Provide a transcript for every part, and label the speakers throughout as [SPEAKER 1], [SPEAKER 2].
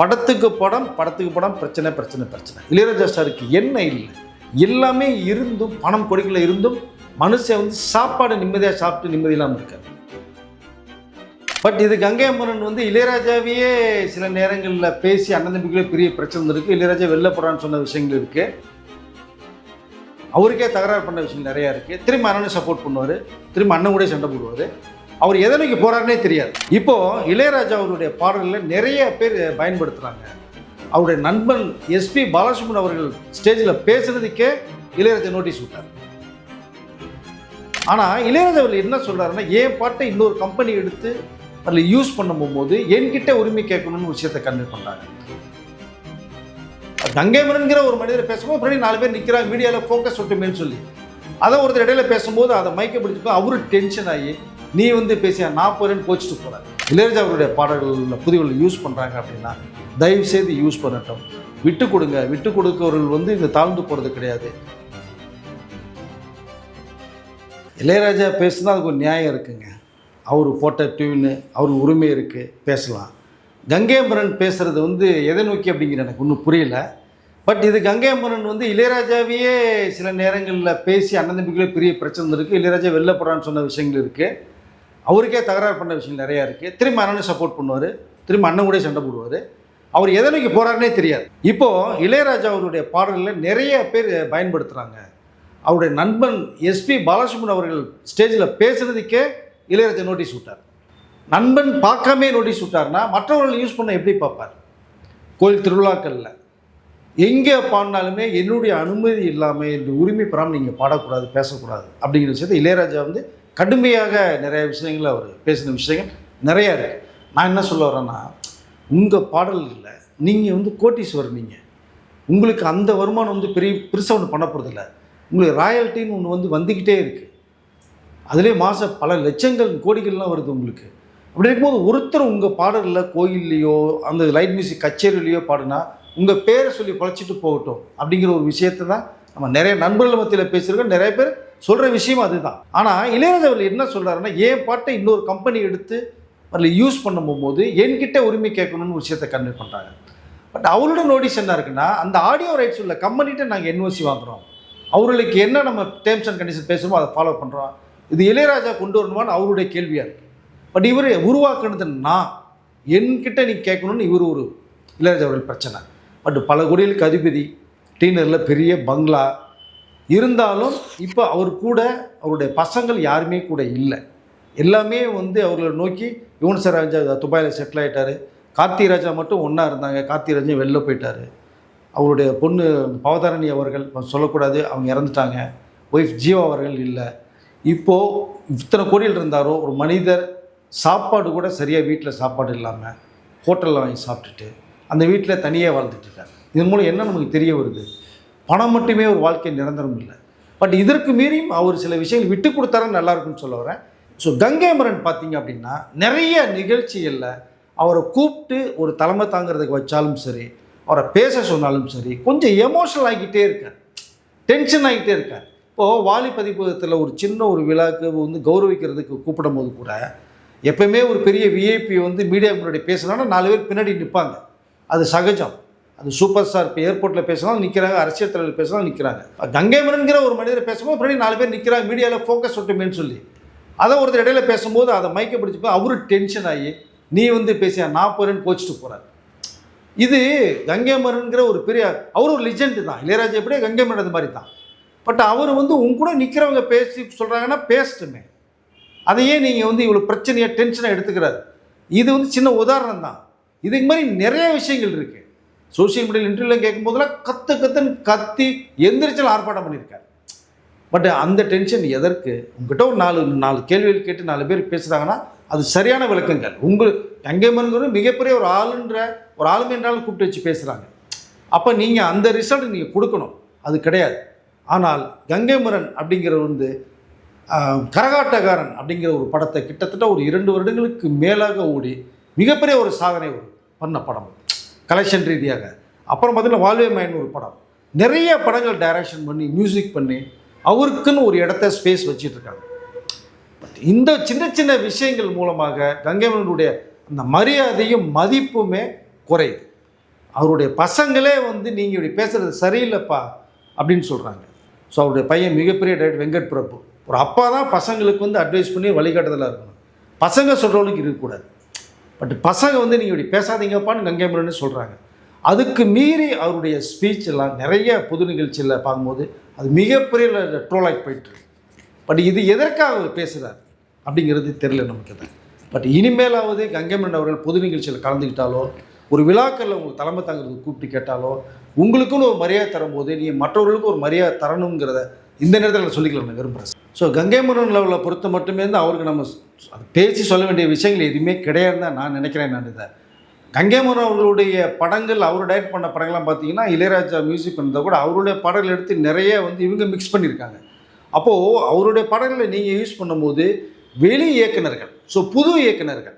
[SPEAKER 1] படத்துக்கு படம் படத்துக்கு படம் பிரச்சனை பிரச்சனை பிரச்சனை. இளையராஜா சாருக்கு என்ன இல்லை? எல்லாமே இருந்தும் பணம் கொடுக்கல இருந்தும் மனுஷன் வந்து சாப்பாடு நிம்மதியாக சாப்பிட்டு நிம்மதி இல்லாமல் இருக்காரு. பட் இது கங்கை அமரன் வந்து இளையராஜாவையே சில நேரங்களில் பேசி அண்ணன் பெரிய பிரச்சனை இருக்கு இளையராஜா வெளில போகிறான்னு சொன்ன விஷயங்கள் இருக்கு. அவருக்கே தகராறு பண்ண விஷயங்கள் நிறையா இருக்குது திரும்ப அண்ணனை சப்போர்ட் பண்ணுவார். திரும்ப அண்ணன் கூட சண்டை போடுவார். அவர் எதை நோக்கி போகிறாருனே தெரியாது. இப்போ இளையராஜா அவருடைய பாடல்களில் நிறைய பேர் பயன்படுத்துகிறாங்க அவருடைய நண்பன் எஸ்பி பாலசுப்ரமணியன் அவர்கள் ஸ்டேஜில் பேசுனதுக்கே இளையராஜா நோட்டீஸ் விட்டார் ஆனால் இளையராஜா அவர்கள் என்ன சொல்கிறாருன்னா என் பாட்டை இன்னொரு கம்பெனி எடுத்து அதில் யூஸ் பண்ண போகும்போது என்கிட்ட உரிமை கேட்கணும்னு விஷயத்தை கன்வே பண்ணுறாங்க கங்கைமரன்கிற ஒரு மனிதர் பேசும்போது பின்னாடி நாலு பேர் நிற்கிறாங்க மீடியாவில் ஃபோக்கஸ் விட்டுமேன்னு சொல்லி. அதை ஒருத்தர் இடையில பேசும்போது அதை மைக்க பிடிச்சிப்போ அவரு டென்ஷன் ஆகி நீ வந்து பேசியா நான் போகிறேன்னு கோச்சிட்டு போகிறேன் இளையராஜா அவருடைய பாடல்களில் புதிவுகள் யூஸ் பண்ணுறாங்க அப்படின்னா தயவு செய்து யூஸ் பண்ணட்டும். விட்டு கொடுங்க. விட்டு கொடுக்கவர்கள் வந்து இங்கே தாழ்ந்து போகிறது கிடையாது. இளையராஜா பேசுனா அதுக்கு ஒரு நியாயம் இருக்குங்க. அவர் போட்ட டியூனு அவர் உரிமை இருக்குது பேசலாம். கங்கையம்பரன் பேசுகிறது வந்து எதை நோக்கி அப்படிங்கிற எனக்கு ஒன்றும் புரியல. பட் இது கங்கையம்பரன் வந்து இளையராஜாவையே சில நேரங்களில் பேசி அண்ணன் தம்பிக்குள்ளே பெரிய பிரச்சனை இருக்குது இளையராஜா வெளில போகிறான்னு சொன்ன விஷயங்கள் இருக்குது அவருக்கே தகராறு பண்ண விஷயம் நிறையா இருக்குது திரும்ப அண்ணனை சப்போர்ட் பண்ணுவார். திரும்ப அண்ணன் கூட சண்டை போடுவார். அவர் எதை நோக்கி போகிறாருனே தெரியாது. இப்போது இளையராஜா அவருடைய பாடல்களில் நிறைய பேர் பயன்படுத்துகிறாங்க அவருடைய நண்பன் எஸ்பி பாலசுப்ரமணியன் அவர்கள் ஸ்டேஜில் பேசுனதுக்கே இளையராஜா நோட்டீஸ் விட்டார். நண்பன் பார்க்காமே நோட்டீஸ் விட்டார்னா மற்றவர்கள் யூஸ் பண்ண எப்படி பார்ப்பார்? கோயில் திருவிழாக்களில். எங்கே பாடினாலுமே என்னுடைய அனுமதி இல்லாமல் என்னுடைய உரிமை பெறாமல் நீங்கள் பாடக்கூடாது பேசக்கூடாது அப்படிங்கிற விஷயத்தை இளையராஜா வந்து கடுமையாக நிறைய விஷயங்கள் அவர் பேசின விஷயங்கள் நிறையா இருக்குது நான் என்ன சொல்ல வரேன்னா உங்கள் பாடல்களில் நீங்கள் வந்து கோட்டீஸ்வரர் நீங்கள் உங்களுக்கு அந்த வருமானம் வந்து பெரிய பெருசாக ஒன்று பண்ண போகிறதில்ல உங்களுக்கு ராயல்ட்டின்னு ஒன்று வந்து வந்துக்கிட்டே இருக்குது அதுலேயே மாதம் பல லட்சங்கள் கோடிகள்லாம் வருது உங்களுக்கு. அப்படி இருக்கும்போது ஒருத்தர் உங்கள் பாடலில் கோயில்லையோ அந்த லைட் மியூசிக் கச்சேரியிலையோ பாடுனா உங்கள் பேரை சொல்லி பழச்சிட்டு போகட்டும் அப்படிங்கிற ஒரு விஷயத்தை தான் நம்ம நிறைய நண்பர்கள் மத்தியில் பேசியிருக்கோம். நிறைய பேர் சொல்கிற விஷயம் அதுதான். ஆனால் இளையராஜா என்ன சொல்கிறாருன்னா என் பாட்டை இன்னொரு கம்பெனி எடுத்து அதில் யூஸ் பண்ணும்போது என்கிட்ட உரிமை கேட்கணும்னு விஷயத்தை கன்வே பண்ணுறாங்க பட் அவரோட நோட்டீஸ் என்ன இருக்குன்னா அந்த ஆடியோ ரைட்ஸ் உள்ள கம்பெனிகிட்ட நாங்கள் என்ஓசி வாங்குகிறோம் அவர்களுக்கு என்ன நம்ம டேர்ம்ஸ் அண்ட் கண்டிஷன் பேசுகிறோமோ அதை ஃபாலோ பண்ணுறோம் இது இளையராஜா கொண்டு வரணுமான்னு அவருடைய கேள்வியாக இருக்குது பட் இவர் உருவாக்குனது நான். என்கிட்ட நீ கேட்கணும்னு இவர் ஒரு இளையராஜா அவர்கள் பிரச்சனை. பட் பல கோடிகளுக்கு அதிபதி டீனரில் பெரிய பங்களா இருந்தாலும் இப்போ அவர் கூட அவருடைய பசங்கள் யாருமே கூட இல்லை. எல்லாமே வந்து அவர்களை நோக்கி யுவன் சார் ராஜா துபாயில் செட்டில் ஆகிட்டார் கார்த்தி ராஜா மட்டும் ஒன்றா இருந்தாங்க. கார்த்தி ராஜா வெளில போயிட்டார். அவருடைய பொண்ணு பவதாரணி அவர்கள் சொல்லக்கூடாது அவங்க இறந்துட்டாங்க. ஒய்ஃப் ஜீவா அவர்கள் இல்லை. இப்போது இத்தனை கோடியில் இருந்தாரோ ஒரு மனிதர் சாப்பாடு கூட சரியாக வீட்டில் சாப்பாடு இல்லாமல் ஹோட்டலில் வாங்கி சாப்பிட்டுட்டு அந்த வீட்டில் தனியாக வாழ்ந்துட்டு இருக்கார். இதன் மூலம் என்ன நமக்கு தெரிய வருது? பணம் மட்டுமே ஒரு வாழ்க்கை நிரந்தரம் இல்லை. பட் இதற்கு மீறியும் அவர் சில விஷயங்கள் விட்டு கொடுத்தாரா நல்லா இருக்கும்னு சொல்ல வரேன். ஸோ கங்கைமரன் பார்த்தீங்க அப்படின்னா நிறைய நிகழ்ச்சிகளில் அவரை கூப்பிட்டு ஒரு தலைமை தாங்கிறதுக்கு வச்சாலும் சரி அவரை பேச சொன்னாலும் சரி கொஞ்சம் எமோஷனல் ஆகிக்கிட்டே இருக்கார். டென்ஷன் ஆகிட்டே இருக்கார். இப்போது வாலி பதிப்பகத்தில் ஒரு சின்ன ஒரு விழாக்கு வந்து கௌரவிக்கிறதுக்கு கூப்பிடும் போது கூட எப்பயுமே ஒரு பெரிய விஐபி வந்து மீடியா முன்னாடி பேசுனாலும் நாலு பேர் பின்னாடி நிற்பாங்க. அது சகஜம். அது சூப்பர் ஸ்டார் இப்போ ஏர்போர்ட்டில் பேசினாலும் நிற்கிறாங்க அரசியல் தலைவர் பேசினாலும் நிற்கிறாங்க கங்கைமரன்கிற ஒரு மனிதர் பேசும்போது பின்னாடி நாலு பேர் நிற்கிறாங்க மீடியாவில் ஃபோக்கஸ் விட்டுமேன்னு சொல்லி. அதை ஒருத்தர் இடையில பேசும்போது அதை மைக்க பிடிச்சப்போ அவரு டென்ஷன் ஆகி நீ வந்து பேசியா? நான் போகிறேன்னு கோச்சிட்டு போகிறார் இது கங்கைமரன்கிற ஒரு பெரிய அவர் ஒரு லிஜெண்ட் தான். இளையராஜா எப்படியே கங்கைமரன் அது மாதிரி தான். பட் அவர் வந்து உங்க கூட நிற்கிறவங்க பேசி சொல்கிறாங்கன்னா பேசட்டுமே. அதையே நீங்கள் வந்து இவ்வளோ பிரச்சனையாக டென்ஷனாக எடுத்துக்கிறாரு. இது வந்து சின்ன உதாரணம் தான். இதுக்கு மாதிரி நிறைய விஷயங்கள் இருக்குது சோஷியல் மீடியாவில் இன்டர்வியூலாம் கேட்கும்போதெல்லாம் கத்து கத்துன்னு கத்தி எந்திரிச்சல் ஆர்ப்பாட்டம் பண்ணியிருக்காரு. பட் அந்த டென்ஷன் எதற்கு? உங்ககிட்ட ஒரு நாலு நாலு கேள்விகள் கேட்டு நாலு பேர் பேசுகிறாங்கன்னா அது சரியான விளக்கங்கள். உங்கள் கங்கைமரன் மிகப்பெரிய ஒரு ஆளுன்ற ஒரு ஆளுமை என்றாலும் கூப்பிட்டு வச்சு பேசுகிறாங்க அப்போ நீங்கள் அந்த ரிசல்ட் நீங்கள் கொடுக்கணும். அது கிடையாது. ஆனால் கங்கைமரன் அப்படிங்கிற வந்து கரகாட்டக்காரன் அப்படிங்கிற ஒரு படத்தை கிட்டத்தட்ட ஒரு இரண்டு வருடங்களுக்கு மேலாக ஓடி மிகப்பெரிய ஒரு சாதனை ஒரு பண்ண படம் கலெக்ஷன் ரீதியாக. அப்புறம் பார்த்தீங்கன்னா வால்வே மைன் ஒரு படம். நிறைய படங்கள் டைரக்ஷன் பண்ணி மியூசிக் பண்ணி அவருக்குன்னு ஒரு இடத்த ஸ்பேஸ் வச்சிட்ருக்காங்க. பட் இந்த சின்ன சின்ன விஷயங்கள் மூலமாக கங்கைவனுடைய அந்த மரியாதையும் மதிப்புமே குறையுது. அவருடைய பசங்களே வந்து நீங்கள் இப்படி பேசுகிறது சரியில்லைப்பா அப்படின்னு சொல்கிறாங்க ஸோ அவருடைய பையன் மிகப்பெரிய டைரக்டர் வெங்கட் பிரபு ஒரு அப்பா தான் பசங்களுக்கு வந்து அட்வைஸ் பண்ணி வழிகாட்டுதலாக இருக்கணும். பசங்க சொல்கிறவங்களுக்கு இருக்கக்கூடாது. பட் பசங்க வந்து நீங்கள் இப்படி பேசாதீங்கப்பான்னு கங்கைமரன்னு சொல்கிறாங்க அதுக்கு மீறி அவருடைய ஸ்பீச் எல்லாம் நிறைய பொது நிகழ்ச்சியில் பார்க்கும்போது அது மிகப்பெரிய ட்ரோலாகி போயிட்டுருக்கு பட் இது எதற்காக அவர் பேசுகிறார் அப்படிங்கிறது தெரியல நமக்கு தான் பட் இனிமேலாவது கங்கைமரன் அவர்கள் பொது நிகழ்ச்சியில் கலந்துக்கிட்டாலோ ஒரு விழாக்களில் உங்களுக்கு தலைமை தாங்கிறதுக்கு கூப்பிட்டு கேட்டாலோ உங்களுக்குன்னு ஒரு மரியாதை தரும்போது நீங்கள் மற்றவர்களுக்கு ஒரு மரியாதை தரணுங்கிறத இந்த நேரத்தில் நான் சொல்லிக்கலாம் நான் விரும்புகிறேன் ஸோ கங்கைமரன் லெவலில் பொறுத்த மட்டுமே வந்து அவருக்கு நம்ம பேசி சொல்ல வேண்டிய விஷயங்கள் எதுவுமே கிடையாதுன்னு தான் நான் நினைக்கிறேன் நான் இதை. முருகன் அவர்களுடைய படங்கள் அவர் டைரக்ட் பண்ண படங்கள்லாம் பார்த்தீங்கன்னா இளையராஜா மியூசிக் பண்ணதை கூட அவருடைய படங்கள் எடுத்து நிறைய வந்து இவங்க மிக்ஸ் பண்ணியிருக்காங்க. அப்போது அவருடைய படங்களை நீங்கள் யூஸ் பண்ணும்போது வெளி இயக்குனர்கள் ஸோ புது இயக்குனர்கள்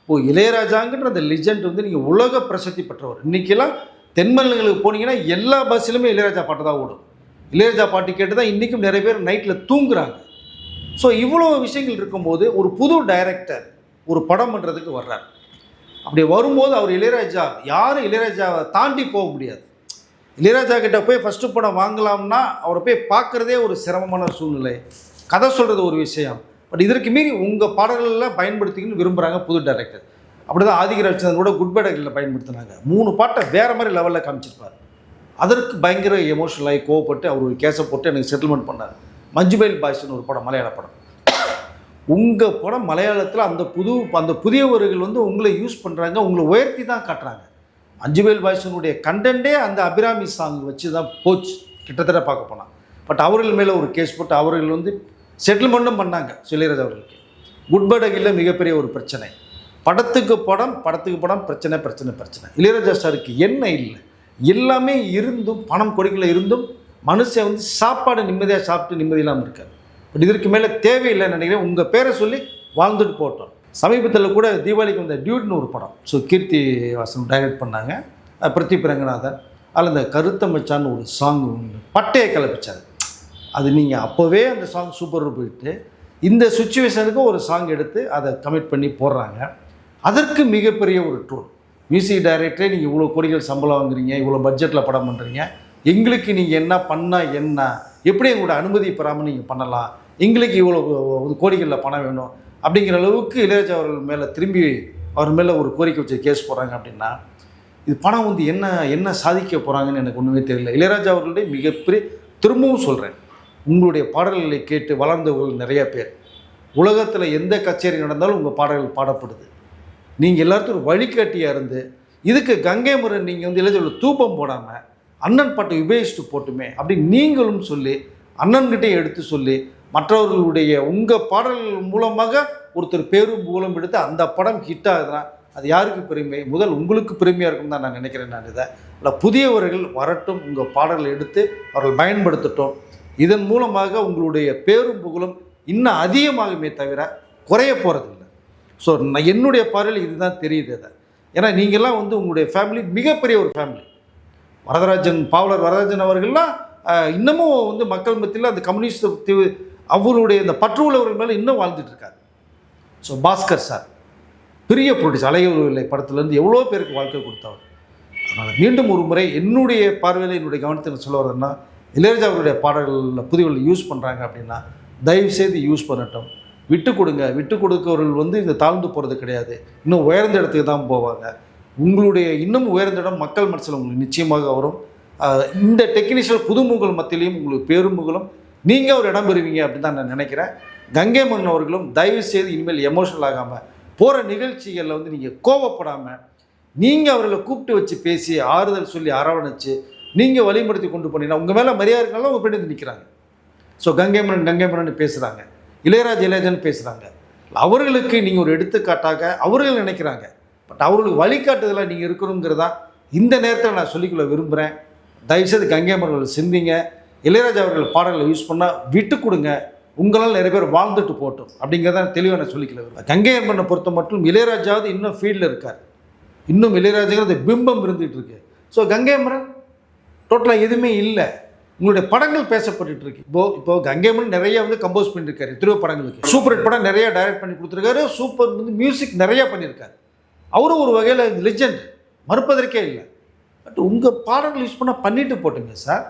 [SPEAKER 1] இப்போது இளையராஜாங்கிற அந்த லிஜெண்ட் வந்து நீங்கள் உலக பிரசித்தி பெற்றவர். இன்றைக்கெல்லாம் தென்மண்டலங்களுக்கு போனீங்கன்னா எல்லா பஸ்ஸிலுமே இளையராஜா பாட்டு தான் ஓடும். இளையராஜா பாட்டு கேட்டு தான் இன்றைக்கும் நிறைய பேர் நைட்டில் தூங்குறாங்க. ஸோ இவ்வளோ விஷயங்கள் இருக்கும்போது ஒரு புது டைரக்டர் ஒரு படம் பண்ணுறதுக்கு வர்றார். அப்படி வரும்போது அவர் இளையராஜா யாரும் இளையராஜாவை தாண்டி போக முடியாது. இளையராஜா கிட்ட போய் ஃபஸ்ட்டு படம் வாங்கலாம்னா அவரை போய் பார்க்குறதே ஒரு சிரமமான சூழ்நிலை. கதை சொல்கிறது ஒரு விஷயம். பட் இதற்கு மீறி உங்கள் பாடல்களில் பயன்படுத்திக்கணும்னு விரும்புகிறாங்க புது டைரக்டர் அப்படி தான் ஆதிக்க கூட குட் பேடகளில் பயன்படுத்தினாங்க. மூணு பாட்டை வேறு மாதிரி லெவலில் காமிச்சிருப்பார். அதற்கு பயங்கர எமோஷனலாகி கோவப்பட்டு அவர் ஒரு கேஸை போட்டு எனக்கு செட்டில்மெண்ட் பண்ணார். மஞ்சுபைல் பாய்ஸ்னு ஒரு படம் மலையாள படம். உங்கள் படம் மலையாளத்தில் அந்த புது அந்த புதியவர்கள் வந்து உங்களை யூஸ் பண்ணுறாங்க உங்களை உயர்த்தி தான் காட்டுறாங்க. அஞ்சுவேல் பாய்ஸனுடைய கண்டென்ட்டே அந்த அபிராமி சாங் வச்சு தான் போச்சு. கிட்டத்தட்ட பார்க்க போனால் பட் அவர்கள் மேலே ஒரு கேஸ் போட்டு அவர்கள் வந்து செட்டில்மெண்ட்டும் பண்ணாங்க இளையராஜா அவர்களுக்கு. குட்படகில் மிகப்பெரிய ஒரு பிரச்சனை. படத்துக்கு படம் படத்துக்கு படம் பிரச்சனை பிரச்சனை பிரச்சனை. இளையராஜா சாருக்கு என்ன இல்லை? எல்லாமே இருந்தும் பணம் கொடுக்கல இருந்தும் மனுஷன் வந்து சாப்பாடு நிம்மதியாக சாப்பிட்டு நிம்மதி இல்லாமல் இருக்கார். பட் இதற்கு மேலே தேவையில்லைன்னு நினைக்கிறேன். உங்கள் பேரை சொல்லி வாழ்ந்துட்டு போட்டோம் சமீபத்தில் கூட தீபாவளிக்கு வந்த டியூட்னு ஒரு படம். ஸோ கீர்த்தி வாசன் டைரக்ட் பண்ணாங்க. பிரதீப் ரங்கநாதன் அதில் இந்த கருத்தமைச்சான்னு ஒரு சாங் ஒன்று பட்டையை கிளப்பிச்சாரு. அது நீங்கள் அப்போவே அந்த சாங் சூப்பர் போயிட்டு இந்த சுச்சுவேஷனுக்கு ஒரு சாங் எடுத்து அதை கமிட் பண்ணி போடுறாங்க. அதற்கு மிகப்பெரிய ஒரு ட்ரோல் மியூசிக் டைரக்டரே நீங்கள் இவ்வளோ கோடிகள் சம்பளம் வாங்குறீங்க இவ்வளோ பட்ஜெட்டில் படம் பண்ணுறீங்க எங்களுக்கு நீங்கள் என்ன பண்ணால் என்ன? எப்படி எங்களோட அனுமதி பெறாமல் நீங்கள் பண்ணலாம்? எங்களுக்கு இவ்வளோ கோடிகளில் பணம் வேணும். அப்படிங்கிற அளவுக்கு இளையராஜா அவர்கள் மேலே திரும்பி அவர் மேலே ஒரு கோரிக்கை வச்சு கேஸ் போடுறாங்க அப்படின்னா இது பணம் வந்து என்ன என்ன சாதிக்க போகிறாங்கன்னு எனக்கு ஒன்றுமே தெரியல. இளையராஜா அவர்களுடைய மிகப்பெரிய திரும்பவும் சொல்கிறேன் உங்களுடைய பாடல்களை கேட்டு வளர்ந்தவர்கள் நிறைய பேர். உலகத்தில் எந்த கச்சேரி நடந்தாலும் உங்கள் பாடல்கள் பாடப்படுது. நீங்கள் எல்லாத்துக்கும் ஒரு வழிகாட்டியாக இருந்து இதுக்கு கங்கை முரன் நீங்கள் வந்து இளைஞர்கள் தூபம் போடாமல் அண்ணன் பாட்டை உபயோகிச்சுட்டு போட்டுமே அப்படி நீங்களும் சொல்லி அண்ணன்கிட்டையும் எடுத்து சொல்லி மற்றவர்களுடைய உங்கள் பாடல்கள் மூலமாக ஒருத்தர் பேரும் மூலம் எடுத்து அந்த படம் ஹிட் ஆகுதுன்னா அது யாருக்கு பெருமை? முதல் உங்களுக்கு பெருமையாக இருக்கும் தான் நான் நினைக்கிறேன் நான் இதை. இல்லை புதியவர்கள் வரட்டும் உங்கள் பாடலை எடுத்து அவர்கள் பயன்படுத்தட்டும். இதன் மூலமாக உங்களுடைய பேரும் புகழும் இன்னும் அதிகமாகுமே தவிர குறைய போகிறதில்லை ஸோ நான் என்னுடைய பார்வையில் இதுதான் தெரியுது அதை. ஏன்னா நீங்கள்லாம் வந்து உங்களுடைய ஃபேமிலி மிகப்பெரிய ஒரு ஃபேமிலி வரதராஜன் பாவலர் வரதராஜன் அவர்கள்லாம் இன்னமும் வந்து மக்கள் மத்தியில் அந்த கம்யூனிஸ்ட் அவருடைய இந்த பற்று உள்ளவர்கள் மேலே இன்னும் வாழ்ந்துட்டு இருக்காரு. ஸோ பாஸ்கர் சார் பெரிய ப்ரொடியூஸ் அலையவில்லை படத்துலேருந்து எவ்வளோ பேருக்கு வாழ்க்கை கொடுத்தவர். அதனால் மீண்டும் ஒரு முறை என்னுடைய பார்வையில் என்னுடைய கவனத்தில் சொல்ல வரதுன்னா இளையராஜா அவருடைய பாடல்களில் புதியவர்கள் யூஸ் பண்ணுறாங்க அப்படின்னா தயவுசெய்து யூஸ் பண்ணட்டும். விட்டு கொடுங்க. விட்டு கொடுக்கவர்கள் வந்து இந்த தாழ்ந்து போகிறது கிடையாது. இன்னும் உயர்ந்த இடத்துக்கு தான் போவாங்க. உங்களுடைய இன்னும் உயர்ந்த இடம் மக்கள் மனசில் உங்களுக்கு நிச்சயமாக வரும். இந்த டெக்னீஷியல் புதுமுகல் மத்தியிலையும் உங்களுக்கு பெருமுகலும் நீங்கள் ஒரு இடம் பெறுவீங்க அப்படின்னு தான் நான் நினைக்கிறேன். கங்கை மன்னன் அவர்களும் தயவு செய்து இனிமேல் எமோஷனல் ஆகாமல் போகிற நிகழ்ச்சிகளில் வந்து நீங்கள் கோவப்படாமல் நீங்கள் அவர்களை கூப்பிட்டு வச்சு பேசி ஆறுதல் சொல்லி அரவணைச்சு நீங்கள் வழிமுறைத்து கொண்டு போனீங்கன்னா உங்கள் மேலே மரியாதை இருக்கலாம் உங்கள் பின்னாடி நிற்கிறாங்க ஸோ கங்கை மன்னன் கங்கை மன்னன் பேசுகிறாங்க இளையராஜா இளையராஜன் பேசுகிறாங்க அவர்களுக்கு நீங்கள் ஒரு எடுத்துக்காட்டாக அவர்கள் நினைக்கிறாங்க. பட் அவர்களுக்கு வழிகாட்டுதலாக நீங்கள் இருக்கணுங்கிறதா இந்த நேரத்தில் நான் சொல்லிக்கொள்ள விரும்புகிறேன் தயவுசெய்து கங்கை மன்னர்கள் சிந்திங்க. இளையராஜா அவர்கள் பாடல்களை யூஸ் பண்ணால் விட்டு கொடுங்க. உங்களால் நிறைய பேர் வாழ்ந்துட்டு போட்டோம் அப்படிங்கிறத தெளிவாக நான் சொல்லிக்கல விரும்புகிறேன் கங்கை அம்மனை பொறுத்த மட்டும் இளையராஜாவது இன்னும் ஃபீல்டில் இருக்கார். இன்னும் இளையராஜாங்கிறது பிம்பம் இருந்துகிட்டு இருக்கு. ஸோ கங்கை அம்மன் டோட்டலாக எதுவுமே இல்லை. உங்களுடைய படங்கள் பேசப்பட்டு இருக்கு இப்போ இப்போ கங்கைமன் நிறைய வந்து கம்போஸ் பண்ணியிருக்காரு. எத்தனையோ படங்களுக்கு. சூப்பர் ஹிட் படம் நிறைய டைரக்ட் பண்ணி கொடுத்துருக்காரு. சூப்பர் வந்து மியூசிக் நிறைய பண்ணியிருக்காரு. அவரும் ஒரு வகையில் லெஜெண்ட் மறுப்பதற்கே இல்லை. பட் உங்கள் பாடங்கள் யூஸ் பண்ணால் பண்ணிட்டு போட்டுங்க சார்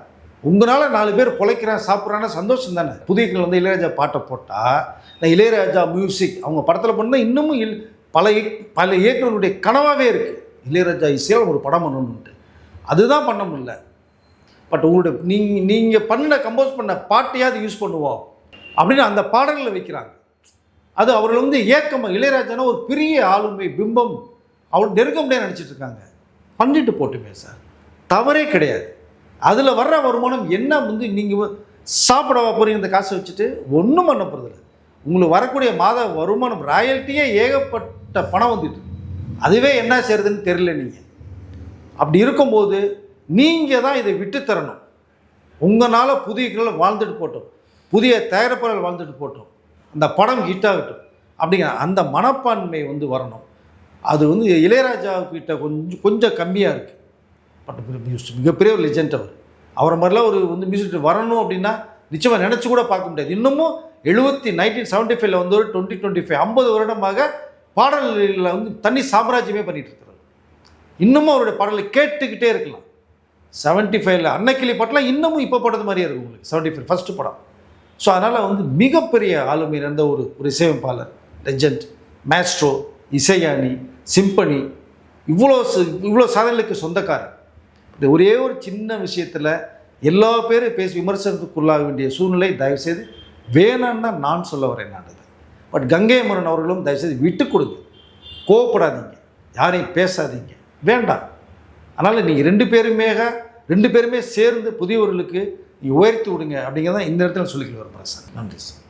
[SPEAKER 1] உங்களால் நாலு பேர் பிழைக்கிறான் சாப்பிட்றான்னா சந்தோஷம் தானே. புதியர்கள் வந்து இளையராஜா பாட்டை போட்டால் நான் இளையராஜா மியூசிக் அவங்க படத்தில் பண்ணால் இன்னமும் இல் பல பல இயக்குநருடைய கனவாகவே இருக்குது இளையராஜா இசையால் ஒரு படம் பண்ணணுன்ட்டு அதுதான் பண்ண முடியல. பட் உங்களுடைய நீங்கள் நீங்கள் பண்ண கம்போஸ் பண்ண பாட்டையாவது யூஸ் பண்ணுவோம் அப்படின்னு அந்த பாடல்களை வைக்கிறாங்க. அது அவர்கள் வந்து ஏக்கம் இளையராஜானா ஒரு பெரிய ஆளுமை பிம்பம். அவர் நெருங்க முடியாது நினச்சிட்டு இருக்காங்க. பண்ணிட்டு போட்டுமே சார் தவறே கிடையாது. அதில் வர்ற வருமானம் என்ன வந்து நீங்கள் சாப்பிடவா போகிறீங்க இந்த காசை வச்சுட்டு? ஒன்றும் பண்ண போகிறதில்ல உங்களுக்கு வரக்கூடிய மாத வருமானம் ராயல்ட்டியே ஏகப்பட்ட பணம் வந்துட்டு அதுவே என்ன செய்யறதுன்னு தெரியல நீங்கள் அப்படி இருக்கும்போது நீங்கள் தான் இதை விட்டு தரணும் உங்களால் புதிய கிரல் வாழ்ந்துட்டு போட்டோம். புதிய தயாரிப்பாளர்கள் வாழ்ந்துட்டு போட்டோம். அந்த படம் ஹிட் ஆகட்டும். அப்படிங்கிற அந்த மனப்பான்மை வந்து வரணும். அது வந்து இளையராஜா கிட்ட கொஞ்சம் கொஞ்சம் கம்மியாக இருக்குது பட் மிகப்பெரிய ஒரு லெஜெண்ட் அவர். அவரை மாதிரிலாம் ஒரு வந்து மியூசிக் வரணும் அப்படின்னா நிச்சயமாக நினச்சி கூட பார்க்க முடியாது. இன்னமும் எழுபத்தி நைன்டீன் செவன்ட்டி ஃபைவ்ல வந்து ஒரு டுவெண்ட்டி டுவெண்ட்டி ஃபைவ் ஐம்பது வருடமாக பாடல்களில் வந்து தனி சாம்ராஜ்யமே பண்ணிகிட்டு இருக்கிறார். இன்னமும் அவருடைய பாடலை கேட்டுக்கிட்டே இருக்கலாம். செவன்ட்டி ஃபைவ்ல அன்னைக்கிளி பாட்டெலாம் இன்னமும் இப்போ போட்டது மாதிரியே இருக்கும் உங்களுக்கு. செவன்ட்டி ஃபைவ் ஃபஸ்ட்டு படம். ஸோ அதனால் வந்து மிகப்பெரிய ஆளுமை நிறைந்த ஒரு ஒரு இசையமைப்பாளர் லெஜண்ட் மேஸ்ட்ரோ இசையானி சிம்பனி இவ்வளோ இவ்வளோ சாதனைகளுக்கு சொந்தக்காரர். இந்த ஒரே ஒரு சின்ன விஷயத்தில் எல்லா பேரும் பேசி விமர்சனத்துக்குள்ளாக வேண்டிய சூழ்நிலை தயவுசெய்து வேணான்னு தான் நான் சொல்ல வரேன் நான் பட் கங்கை மரன் அவர்களும் தயவுசெய்து விட்டு கொடுங்க. கோவப்படாதீங்க. யாரையும் பேசாதீங்க. வேண்டாம். அதனால் நீங்கள் ரெண்டு பேருமேக ரெண்டு பேருமே சேர்ந்து புதியவர்களுக்கு உயர்த்தி விடுங்க அப்படிங்கிறத இந்த இடத்துல சொல்லிக்கிட்டு வரப்போகிறேன் சார். நன்றி சார்.